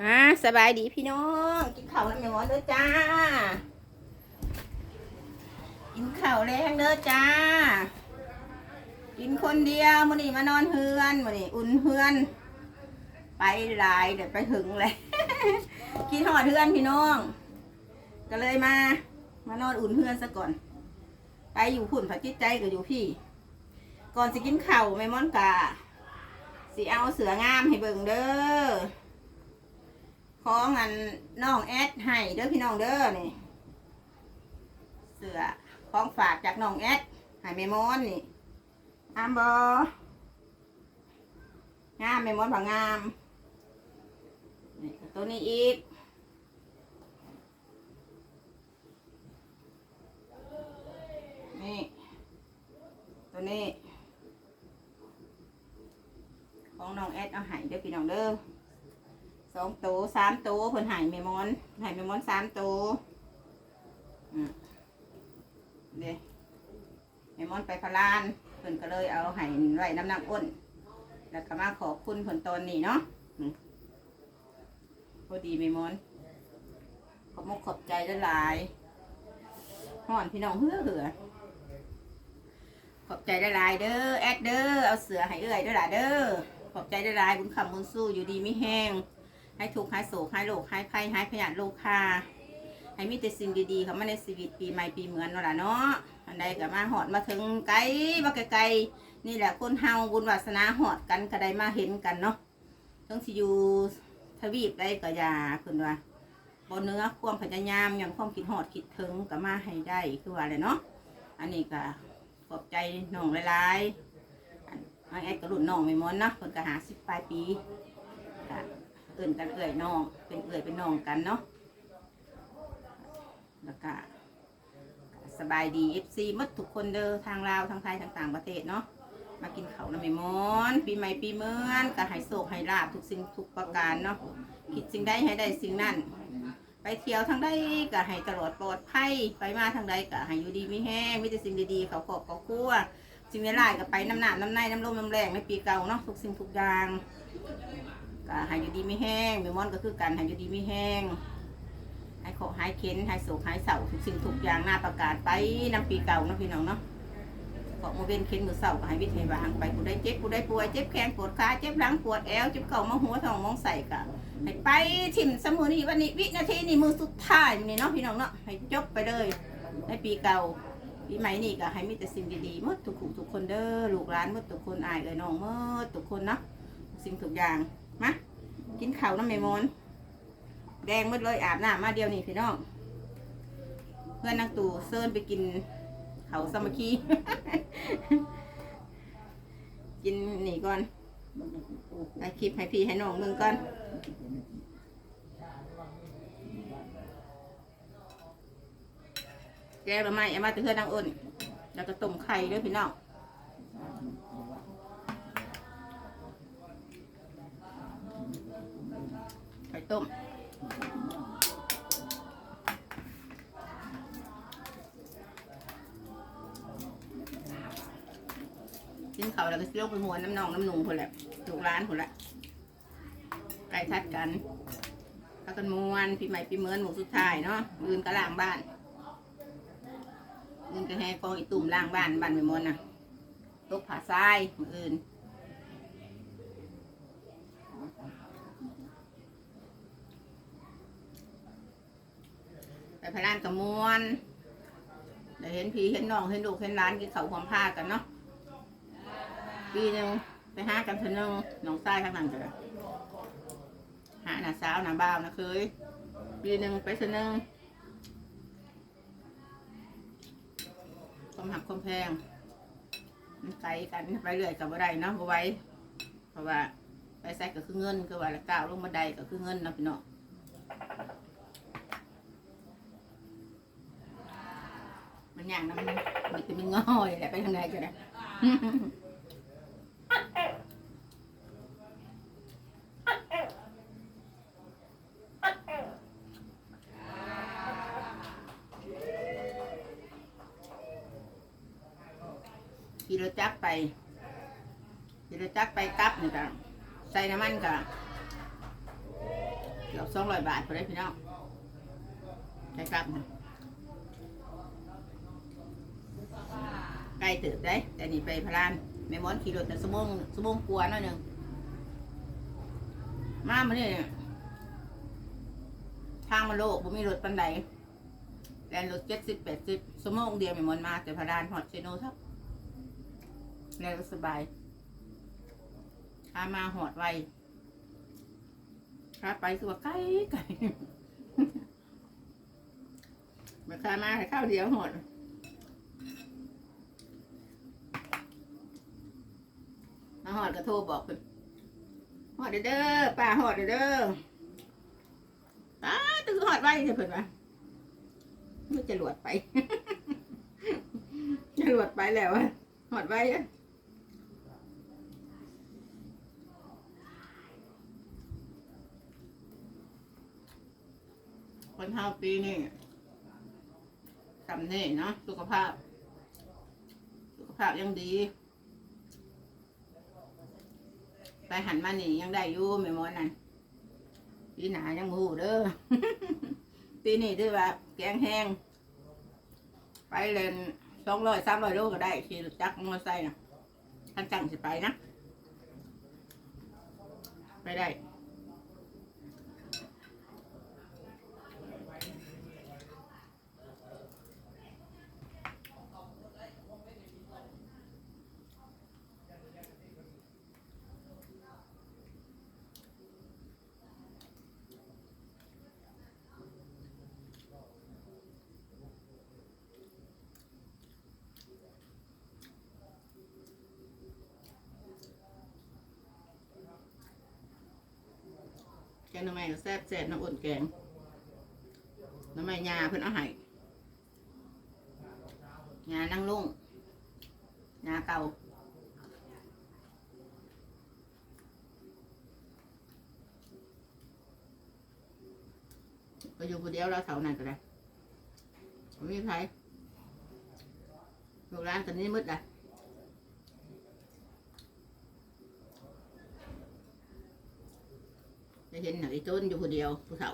มาสบายดีพี่น้อง กินข้าวน้ำแม่หมอนเด้อจ้า กินข้าวแรงเด้อจ้า กินคนเดียวมื้อนี้มานอนเฮือนมื้อนี้อุ่นเฮือน ไปหลายเดี๋ยวไปหึงเลยกินหอดเฮือนพี่น้อง ก็เลยมามานอนอุ่นเฮือนซะก่อน ไปอยู่พุ่นผัดจิตใจก็อยู่พี่ ก่อนสิกินข้าวแม่มอนกาสิเอาเสืองามให้เบิ่งเด้อ ของอันน้องแอดให้เด้อพี่น้องเด้อนี่เสือของฝากจากน้องแอดให้แม่มอนนี่งามบงามแม่มอนผังงามนี่ตัวนี้อีกนี่ตัวนี้ของน้องแอดเอาให้เด้อพี่น้องเด้อ สองโตวสามโตวเพิ่นหายเมมอนหายเมมอนสามโตวอืมเด้เมมอนไปพลานเพิ่นก็เลยเอาหายไว้น้ำหนักอ้น แล้วก็มาขอบคุณเพิ่นตอนนี้เนาะพอดีเมมอนขอบมกขอบใจหลายห่อนพี่น้องเหือเหือขอบใจหลายเด้อแอดเด้อเอาเสือให้เอื้อยเด้อล่ะเด้อขอบใจหลายบุญคำบุญสู้อยู่ดีไม่แห้ง ให้ทุกข์ให้โศกให้โรคให้ภัยให้พยาธิโรคคาให้มีแต่สิ่งดีๆเข้ามาในชีวิตปีใหม่ปีเหมือนเนาะล่ะเนาะอันใดก็มาหอดมาถึงไกลมาไกลๆนี่แหละคนเฮาบุญวาสนาหอดกันก็ได้มาเห็นกันเนาะทั้งที่อยู่ทวีปได้ก็อย่าเพิ่นว่าบนเนื้อความพยายามอย่างความคิดหอดคิดถึงก็มาให้ได้คือว่าเลยเนาะอันนี้ก็ขอบใจน้องหลายๆอันอันแอดกระลุนน้องไม่มอนเนาะเพิ่นก็หาสิบปลายปี เอื่นกันเอื่อยน้อง เป็นเอื่อยเป็นน้องกันเนาะแล้วก็สบายดีเอฟซีมดทุกคนเด้อทางลาวทางไทยทางต่างประเทศเนาะมากินเขาน้ำม่มอนปีใหม่ปีเมือนก็ให้โศกให้ลาบทุกสิ่งทุกประการเนาะคิดสิ่งใดให้ได้สิ่งนั้น ไปเที่ยวทางใดก็ให้ตลอดปลอดภัยไปมาทางใดก็ให้อยู่ดีไม่แห้งมีแต่สิ่งดีๆเขาขอบเขาคั่วสิ่งในไายก็ไปน้ำหนาน้ำในน้ำลมน้ำแรงในปีเก่าเนาะทุกสิ่งทุกอย่าง ก็หายอยู่ดีไม่แห้งเมมอนก็คือกันหายอยู่ดีไม่แห้งหายขอหายเข็นหายโศกหายเศร้าทุกสิ่งทุกอย่างหน้าประกาศไปน้ำปีเก่าเนาะพี่น้องเนาะขอมเวนเข็นมือเศร้าก็หายวิทย์ให้วางไปกูได้เจ็บกูได้ป่วยเจ็บแขนปวดขาเจ็บหลังปวดแอวเจ็บเข่ามาหัวท้องมองใส่กะให้ไปถิ่มสมอนี่วันนี้วินาทีนี่มือสุดท้ายนี่เนาะพี่น้องเนาะให้จบไปเลยในปีเก่าปีใหม่นี่ก็ให้มีแต่สิ่งดีๆมดทุกคู่ทุกคนเด้อลูกหลานมดทุกคนอายเอ้ยน้องมดทุกคนเนาะสิ่งทุกอย่าง มากินข้าวน้ำเมมอน แดงหมดเลยอาบน้ำมาเดียวนี่พี่น้อง เพื่อนนักตู่เซิร์นไปกินเขาสมัคคีกินนี่ก่อนไอคลิปให้พี่ให้น้องมึงก่อนแกงละไม้เอามาแตะเพื่อนนางอ้นแล้วก็ต้มไข่ด้วยพี่น้อง ต้มกินเขาแล้วก็สิลงไปหัวน้ำนองน้ำนูคนแหละถูกร้านคนละไก่ทัดกันพักกันมวนปีใหม่ปีเมินหมูสุดท้ายเนาะมืออื่นก็ล้างบ้านมืออื่นก็แห่กองอีตุ่มล้างบ้านบ้านไม่มนน่ะตกผาทรายมืออื่น พลานกับมวนได้เห็นพี่เห็นน้องเห็นลูกเห็นร้านกินเขาความผ้ากันเนาะปีหนึ่งไปหากันเทอนึงน้องทรายข้างหลังกันหาหน้าสาวหน้าบ่าวนะเคยปีหนึ่งไปเทอนึงความหักความแพงมันไกลกันไปเรื่อยกับอะไรเนาะบ่ไว้ เพราะว่าไปใส่ก็คือเงินคือว่าละก้าวลงบันไดก็คือเงินนะพี่เนาะ มัน อย่างนั้นมันมันจะมันง่อยแหละไปทางไหนก็ได้ขี่รถจักไปขี่รถจักไปกลับนี่ก็ใส่น้ำมันก็เกือบสองร้อยบาทพอได้พี่น้องใช่ครับนะ ใกล้ถึงได้ แต่นี่ไปพารานแม่มอนขี่รถแต่สมงสมงกลัวหน่อยหนึ่งมามาเนี่ยทางมันโลกผมมีรถปันไดแลนรถเจ็ดสิบแปดสิบสมงเดียวแม่มอนมา แต่พารานหอดเชโนทับแล้วก็สบายถ้ามาหอดไวข้าไปคือว่าไกลไกลมาข้ามาข้าวเดียวหมด มาหอดก็โทรบอกเพิ่นหอดเด้อป้าหอดเด้ออตาตึงหอดไว้เถอะเพิ่นว่าไม่จะหลวดไปจะหลวดไปแล้วอะหอดไว้อะคนเท่าปีนี่สำเน่เนาะสุขภาพ สุขภาพยังดี ไปหันมานี่ยังได้อยู่ไม่หมดนั่นปีหนายังมูเด้อ ปีนี้ด้วยว่าแกงแห้ง ไปเล่นสองร้อยสามร้อยโลก็ได้ขี่จักรมอไซค์นะท่านจังสิไปนะ ไปได้ งหน้ำไม้ก็แซ่บแซ่บน้ำอุ่นแกงหน้ำไม้ยาเพิ่นเอาให้ยานั่งลุ่งยาเก่าก็อยู่คนเดียวเราเท่านั้นก็ได้ไม่มีใครลูกร้านตอนนี้มืดอะ จะ เห็นหน่อยต้นอยู่คนเดียวผู้เฒ่า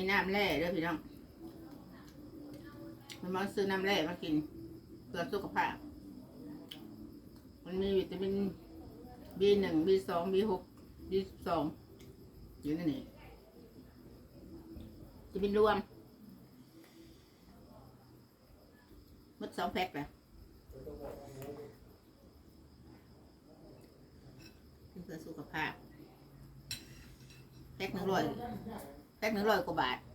ี้น้ำแร่เด้อพี่น้องมันมาซื้อน้ำแร่มากินเพื่อสุขภาพ มันมีวิตามิน B หนึ่ง B สอง B หก B สองอยู่ในนี่จะเป็นรวมหมดสองแพ็คแหละเพื่อสุขภาพแพ็คหนึ่งร้อย แพ็คหนึ่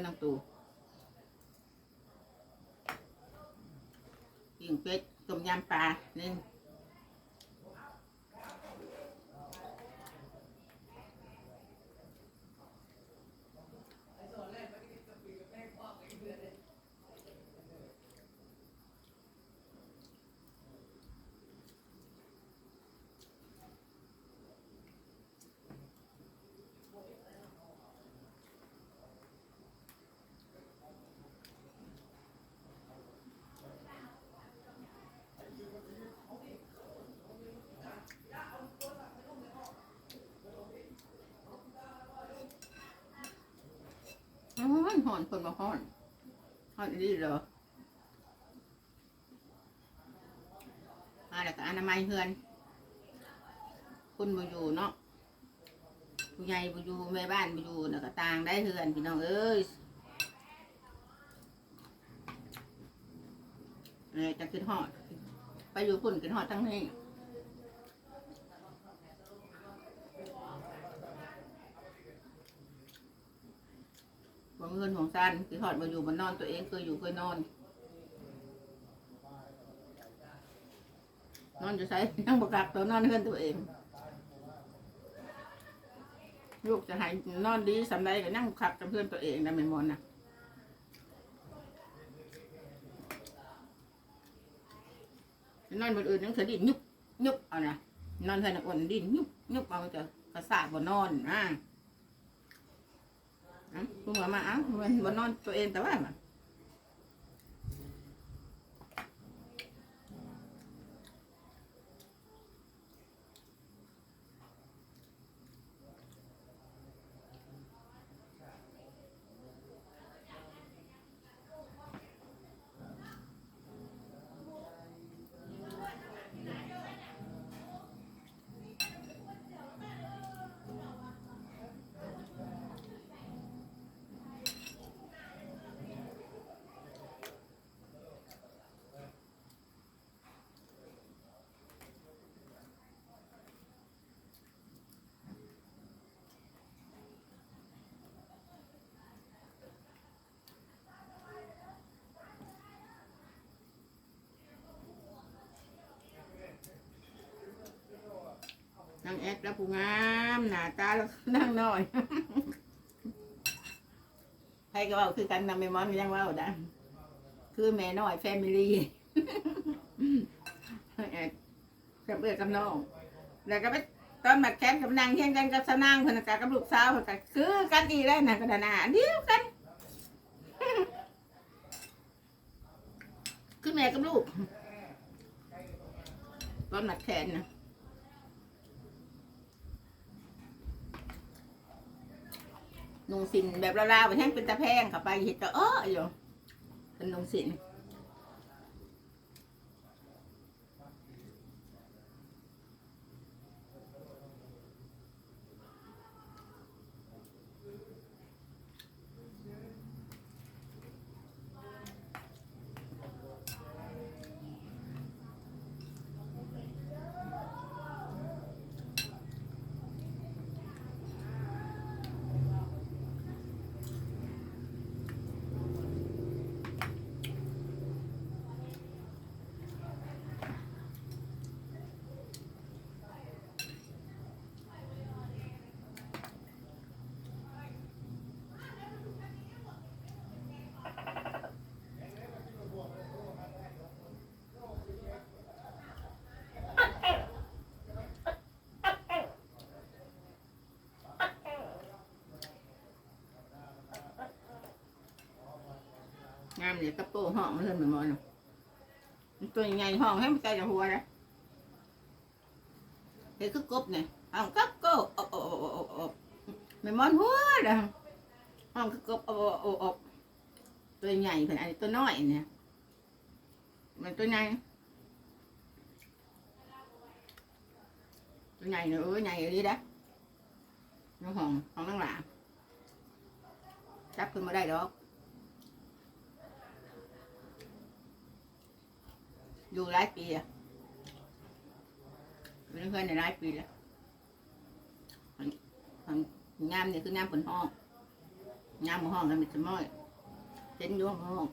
งร้อยกว่าบาทตูยิงเป็ดต้มยำปลานี่ฮ้ อนหอนคนมาฮ้อนฮ้อนดีเหรอมาแล้วก็อนามัยเฮือน คุณบูอยู่เนาะผู้ใหญ่บูอยู่แม่บ้านบูอยู่แล้วก็ต่างได้เฮือนพี่น้องเอ้ยเออจะขึ้นหอด ไปอยู่คุณขึ้นหอดทั้งนี้ ของเงินของซันคือถอดมาอยู่มันนอนตัวเองเคยอยู่เคยนอน นอนจะใช้นั่งประกักตัวนอนเพื่อนตัวเอง ลูกจะให้นอนดีสำไรก็นั่งขับกับเพื่อนตัวเองนะแม่มอนนะนอนบนอื่นนั่งเสือดินยุบยุบเอานะนอนเพื่อนน่อนดินยุบยุบเอาจะกระสาบบนนอนอะ อะคุณหมอมาเอ้ามันบนนอนตัวเองแต่ว่ามัน แอดแล้วผู้งามหน้าตาแล้วนั่งน้อยใครก็ว่าคือกันนำไปมอนยังว่าได้คือแม่น้อยแฟมิลี่แอดกับเอื้อกับน้องแล้วก็ไปตอนหมัดแคสกับนางเที่ยงกันกับสนางพนนกากับลูกสาวพนกคือกันอีแล้วนะก็ดานาอันเดียวกันคือแม่กับลูกตอนหมัดแขนนะ นุ่งสินแบบลาวๆไปแห้งเป็นตะแพงเข้าไปเห็ดตะเอออยู่เป็นนุ่งสินามเนี่ยกระโปรงห้องมันเริ่มเหมือนมันมันตัวใหญ่ห้องให้มันใจจะหัวนะเฮ้ยคือกบเนี่ยห้องกับกบอบอบอบอบอบไม่มอนหัวนะห้องคือกบอบอบอบตัวใหญ่เพื่อนอันนี้ตัวน้อยเนี่ยมันตัวใหญ่ตัวใหญ่เนี่ยเอใหญ่อย่างนี้นะน้องห้องห้องนั่งหลาจับขึ้นมาได้ดอก อยู่หลายปีอะเป็นเพื่อนในหลายปีแล้วอันอันงามเนี่ยคืองามบนห้องงามบนห้องแล้วมันสมอยเห็นยวงห้อง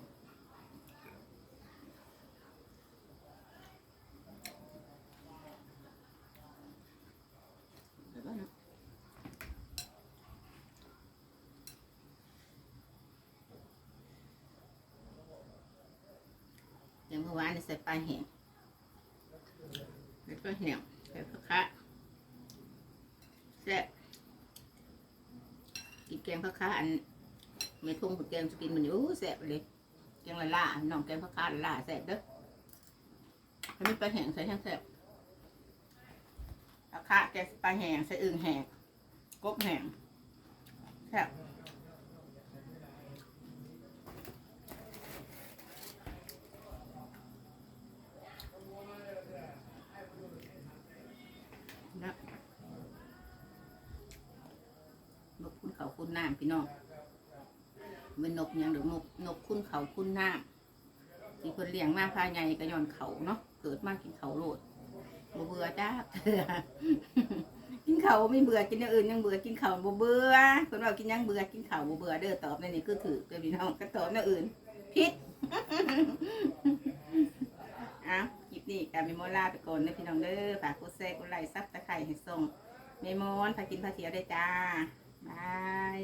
เดี๋ยวก่อนนะเดี๋ยวเมื่อวานนี่ใส่ปลาแห้งแล้วก็แห้งใส่ผักคะแซ่บกินแกงผักคะอัน เมท งกับแกงสกินมันอยู่แซ่บเลยแกงละล่าน้องแกงผักกาดล่าแซ่บเด้อให้มันปลาแห้งใส่แห้งแซ่บผักกาแกงปลาแห้งใส่อึ่งแห้งกบแห้งแซ่บนะนกคุณเขาคุณน้ำพี่น้อง เป็นนกยังหรือนกนกคุ้นเขาคุ้นน้ำที่คนเลี้ยงมาพาใหญ่ก็ย้อนเขาเนาะเกิดมากกินเขาโลดบ่เบื่อจ้ากินเขาไม่เบื่อกินอย่างอื่นยังเบื่อกินเขาบ่เบื่อคนว่ากินยังเบื่อกินเขาบ่เบื่อเด้อตอบในนี้คือถือเด้อพี่น้องก็ตอบอย่างอื่นผิดอะคลิปนี้การเมมโมลาไปก่อนนะพี่น้องเด้อฝากกดแชร์กดไลค์ซับตะไคร้ให้ส่งเมมอนพากินพาเที่ยวได้จ้าบาย